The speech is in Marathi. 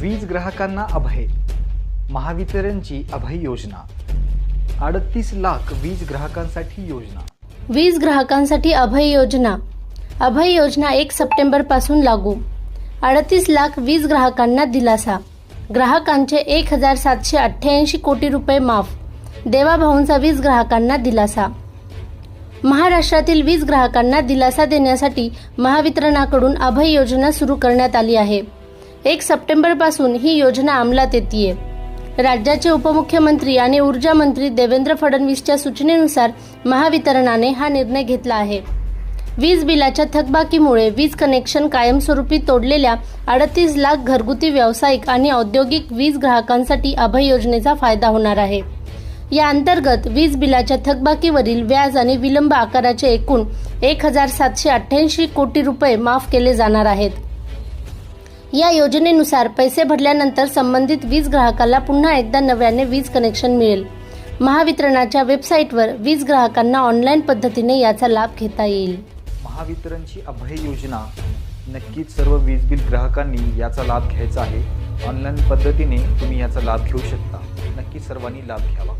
वीज ग्राहकांना अभय महावितरणची अभय योजना अडतीस लाख वीज ग्राहकांसाठी योजना. वीज ग्राहकांसाठी अभय योजना. अभय योजना एक सप्टेंबरपासून लागू. अडतीस लाख वीज ग्राहकांना दिलासा. ग्राहकांचे एक हजार सातशे अठ्ठ्याऐंशी कोटी रुपये माफ. देवाभाऊंचा वीज ग्राहकांना दिलासा. महाराष्ट्रातील वीज ग्राहकांना दिलासा देण्यासाठी महावितरणाकडून अभय योजना सुरू करण्यात आली आहे. एक सप्टेंबरपासून ही योजना अंमलात येते राज्याचे उपमुख्यमंत्री आणि ऊर्जा मंत्री देवेंद्र फडणवीसच्या सूचनेनुसार महावितरणाने हा निर्णय घेतला आहे. वीज बिलाच्या थकबाकीमुळे वीज कनेक्शन कायमस्वरूपी तोडलेल्या अडतीस लाख घरगुती व्यावसायिक आणि औद्योगिक वीज ग्राहकांसाठी अभय योजनेचा फायदा होणार आहे. या अंतर्गत वीज बिलाच्या थकबाकीवरील व्याज आणि विलंब आकाराचे एकूण एक हजार सातशे अठ्ठ्याऐंशी कोटी रुपये माफ केले जाणार आहेत. या योजनेनुसार पैसे भरल्यानंतर संबंधित वीज ग्राहकाला पुन्हा एकदा नव्याने वीज कनेक्शन मिळेल. महावितरणाच्या वेबसाईटवर वीज ग्राहकांना ऑनलाईन पद्धतीने याचा लाभ घेता येईल. महावितरणची अभय योजना नक्कीच सर्व वीज बिल ग्राहकांनी याचा लाभ घ्यायचा आहे. ऑनलाईन पद्धतीने तुम्ही याचा लाभ घेऊ शकता. नक्की सर्वांनी लाभ घ्यावा.